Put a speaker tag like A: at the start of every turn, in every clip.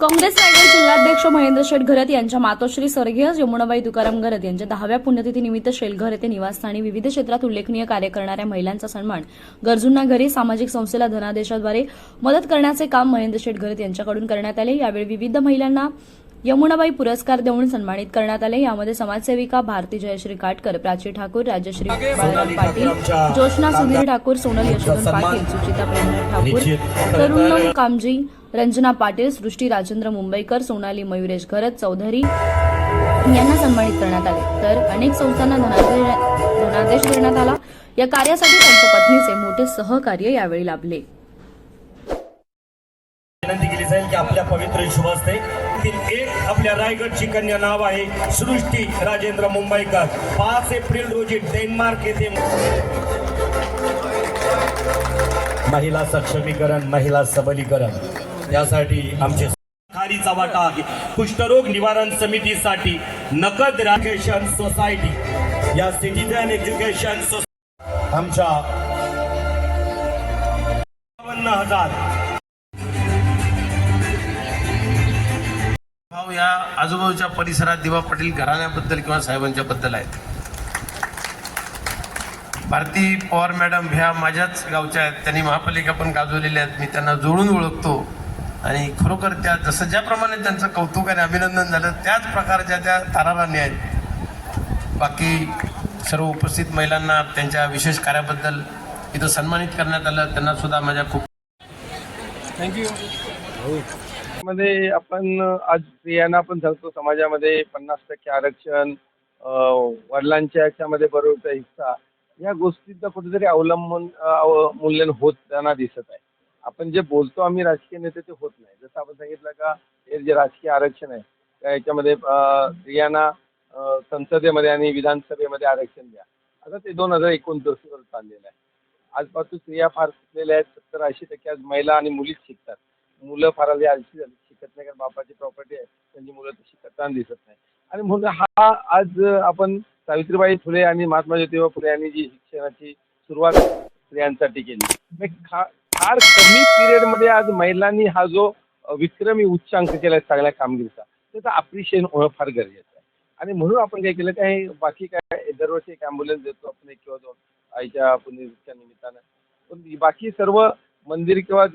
A: काँग्रेस रायगड जिल्हाध्यक्ष महेंद्र शेठ घरत यांच्या मातोश्री स्वर्गीय यमुनाबाई तुकाराम घरत यांच्या दहाव्या पुण्यतिथीनिमित्त शेलघर येथे निवासस्थानी विविध क्षेत्रात उल्लेखनीय कार्य करणाऱ्या महिलांचा सन्मान गरजूंना घरी सामाजिक संस्थेला धनादेशाद्वारे मदत करण्याचे काम महेंद्र शेठ घरत यांच्याकडून करण्यात आले. यावेळी विविध महिलांना यमुनाबाई पुरस्कार देऊन सन्मानित करण्यात आले. यामध्ये समाजसेविका भारती जयश्री काटकर प्राची ठाकूर राजश्री बाळाराम पाटील जोशना सुधीर ठाकूर सोनल यशवंत पाटील सुचिता प्रेमनाथ ठाकूर तरुण कामजी रंजना पाटील सृष्टी राजेंद्र मुंबईकर सोनाली मयुरेश घरत चौधरी यांना सन्मानित करण्यात आले. तर अनेक संस्थांना धनादेश देण्यात आला. या कार्यासाठी त्यांच्या पत्नीचे मोठे सहकार्य यावेळी लाभले.
B: जाईल की आपल्या पवित्र शुभ हस्ते एक आपल्या रायगडची कन्या नाव आहे सृष्टी राजेंद्र मुंबईकर. पाच एप्रिल रोजी डेन्मार्क येथे महिला सक्षमीकरण महिला सबलीकरण. यासाठी आमचे खारीचा वाटा आहे. कुष्ठरोग निवारण समितीसाठी नकद राकेशन सोसायटी. या सिटीजन एज्युकेशन सोसायटी. आमच्या बावन्न हजार.
C: भाव या आजूबाजूच्या परिसरात दिवा पाटील घराण्याबद्दल किंवा साहेबांच्या बद्दल आहेत. भारती पवार मॅडम ह्या माझ्याच गावच्या आहेत. त्यांनी महापालिका पण गाजवलेल्या आहेत. मी त्यांना जोडून ओळखतो. आणि खरोखर त्या जसं ज्याप्रमाणे त्यांचं कौतुक आणि अभिनंदन झालं त्याच प्रकारच्या त्या ताराराणी आहेत. बाकी सर्व उपस्थित महिलांना त्यांच्या विशेष कार्याबद्दल इथं सन्मानित करण्यात आलं. त्यांना सुद्धा माझ्या खूप
D: मध्ये आपण आज स्त्रियांना आपण सांगतो समाजामध्ये पन्नास टक्के आरक्षण वडिलांच्या याच्यामध्ये बरोबरचा हिस्सा या गोष्टीचं कुठेतरी अवलंबून अवमूल्यन होत त्यांना दिसत आहे. आपण जे बोलतो आम्ही राजकीय नेते ते होत नाही. जसं आपण सांगितलं का हे जे राजकीय आरक्षण आहे त्या याच्यामध्ये स्त्रियांना संसदेमध्ये आणि विधानसभेमध्ये आरक्षण द्या. आता ते दोन हजार एकोणतीस वर चाललेलं आहे. आजपासून स्त्रिया फार शिकलेल्या आहेत. सत्तर ऐंशी टक्के आज महिला आणि मुलीच शिकतात. मुलं फार आली आळशी झाली. शिकत नाही कारण बापाची प्रॉपर्टी आहे. त्यांची मुलं ते शिकताना दिसत नाही. आणि म्हणून हा आज आपण सावित्रीबाई फुले आणि महात्मा ज्योतिबा फुले यांनी जी शिक्षणाची सुरुवात स्त्रियांसाठी केली. म्हणजे खा- फार कमी पिरियडमध्ये आज महिलांनी हा जो विक्रमी उच्चांक केला चांगल्या कामगिरीचा त्याचा अप्रिशिएशन होणं फार गरजेचं आहे. आणि म्हणून आपण काय केलं काय बाकी काय दरवर्षी एक ॲम्ब्युलन्स देतो आपण एक किंवा दोन आईच्या पुण्यतिथीच्या निमित्तानं. पण बाकी सर्व मंदिर किंवा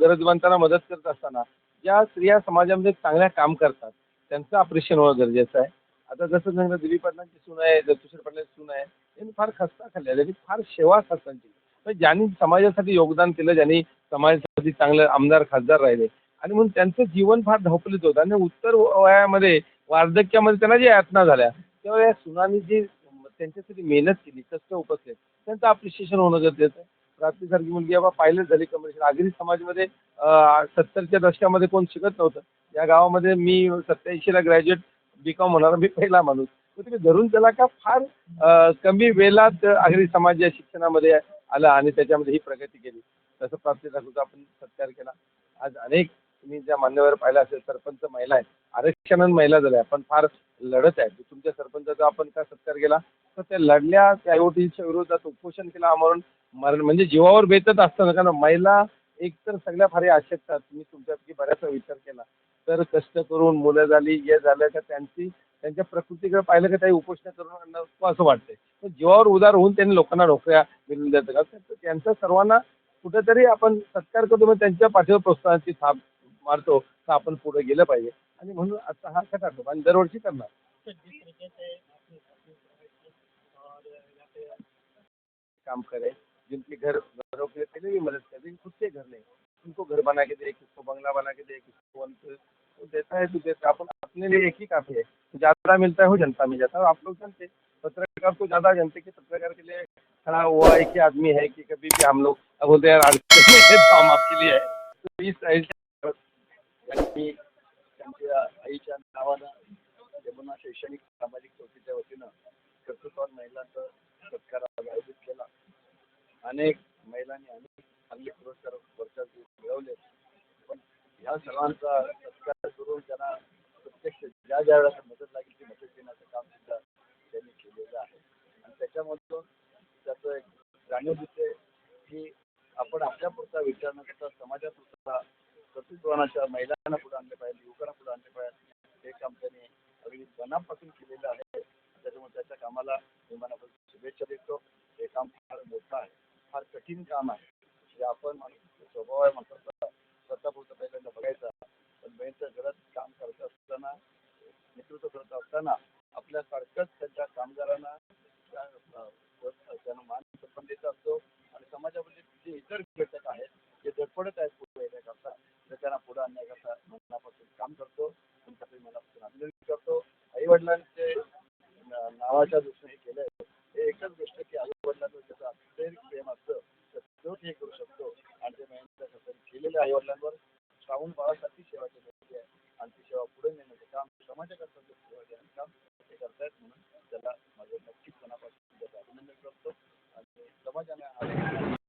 D: गरजवंतांना मदत करत असताना ज्या स्त्रिया समाजामध्ये चांगल्या काम करतात त्यांचं अप्रिशिएशन होणं गरजेचं आहे. आता जसं सांगितलं दिलीप पाटलांची सून आहे तुषार पाटलांची सून आहे त्यांनी फार खस्ता खाल्ल्या त्यांनी फार सेवा खस्तांची म्हणजे ज्यांनी समाजासाठी योगदान केलं ज्यांनी समाजासाठी चांगलं आमदार खासदार राहिले आणि म्हणून त्यांचं जीवन फार धावपलीत होतं. आणि उत्तर वयामध्ये वार्धक्यामध्ये त्यांना ज्या यातना झाल्या तेव्हा या सुनांनी जी त्यांच्यासाठी मेहनत केली कष्ट उपसले त्यांचं अप्रिशिएशन होणं गरजेचं आहे. रात्रीसारखी मुलगी बाबा पायलट झाली कमर्शियल आगरी समाजमध्ये सत्तरच्या दशकामध्ये कोण शिकत नव्हतं. या गावामध्ये मी सत्याऐंशीला ग्रॅज्युएट बी कॉम होणार मी पहिला माणूस. तुम्ही धरून त्याला का? फार कमी वेळात आगरी समाज या शिक्षणामध्ये आला आणि त्याच्यामध्ये ही प्रगती केली. तसं प्राप्ती दाखवतो आपण सत्कार केला. आज अनेक तुम्ही ज्या मान्यवर पाहिला असेल सरपंच महिला आहेत आरक्षणात महिला झाल्या पण फार लढत आहे. तुमच्या सरपंचाचा आपण काय सत्कार केला तर त्या लढल्या त्या आयोटीच्या विरोधात उपोषण केला आमरण मरण म्हणजे जीवावर बेतत असताना कारण महिला एकतर सगळ्या फार आवश्यकता तुम्ही तुमच्यापैकी बऱ्याचसा विचार केला. तर कष्ट करून मुलं झाली हे झालं का त्यांची त्यांच्या प्रकृतीकडे पाहिलं का काही उपोषण करून नको असं वाटतंय. तर जीवावर उदार होऊन त्यांनी लोकांना नोकऱ्या मिळून देतात का त्यांचा सर्वांना कुठेतरी आपण सत्कार करतो मग त्यांच्या पाठीवर प्रोत्साहनाची थाप मारतो, तर आपण पुढे गेलं म्हणून आता हा कटाटो आणि दरवर्षी करणार. काम करे. जिनके घर घरों के लिए भी मदद कर, लेकिन खुद के घर नहीं. उनको घर बना के दे, किसको बंगला बना के दे, किसको तो देता है तो देता अपन अपने लिए एक ही काफ़ी है। ज़्यादा मिलता है वो जनता में जाता है। आप लोग जानते पत्रकार को ज़्यादा जानते कि पत्रकार के लिए खड़ा हुआ एक ही आदमी है कि कभी भी हम लोग बोलते हैं तो हम आपके लिए? है तो इस मी त्यांनी त्यांच्या आईच्या नावानं यमुना शैक्षणिक सामाजिक संस्थेच्या वतीनं कर्तृत्वान महिलांचा सत्कार आयोजित केला. अनेक महिलांनी अनेक चांगले पुरस्कार वर्षात मिळवले. पण ह्या
E: सर्वांचा सत्कार करून त्यांना प्रत्यक्ष ज्या ज्या वेळेला मदत लागेल ती मदत देण्याचं काम सुद्धा त्यांनी केलेलं आहे आणि त्याच्यामधून त्याचं एक जाणीव दिसते की आपण आपल्यापुरता विचार न करता समाजापुरता कर्तृत्वानाच्या महिलांना पुढे आणले पाहिजे युवकांना पुढे आणले पाहिजे. हे काम त्यांनी अगदी मनापासून केलेलं आहे. त्याच्यामुळे त्याच्या कामाला मी मनापासून शुभेच्छा देतो. हे काम फार मोठं आहे. फार कठीण काम आहे. जे आपण स्वभाव आहे माणसाचा स्वतःपुरतं पहिल्यांदा बघायचा. पण बहिणीच्या घरात काम करत असताना नेतृत्व करत असताना आपल्यासारखंच त्यांच्या कामगारांना त्या, अ, व- त्यांना मान सन्मान देत असतो आणि समाजामध्ये जे इतर घटक आहेत जे धडपडत आहेत पुढे येण्याकरता तर त्यांना पुढे आणण्याकरता मनापासून काम करतो त्यांच्याकडे मनापासून अभिनंदन करतो आई वडिलांचे नावाच्या दृष्टीने हे केलंय. हे एकच गोष्ट की आई वडिलांवर त्याचं अत्यंत प्रेम असतं तर तोच हे करू शकतो. आणि ते मेहनत केलेल्या आई वडिलांवर श्रावण बाळासाठी सेवा केलेली आहे. आणि ती सेवा पुढे नेण्याचं काम समाजाकरता सेवा आणि काम ते करतायत म्हणून त्याला माझं नक्कीच मनापासून त्याचं अभिनंदन करतो. आणि समाजाने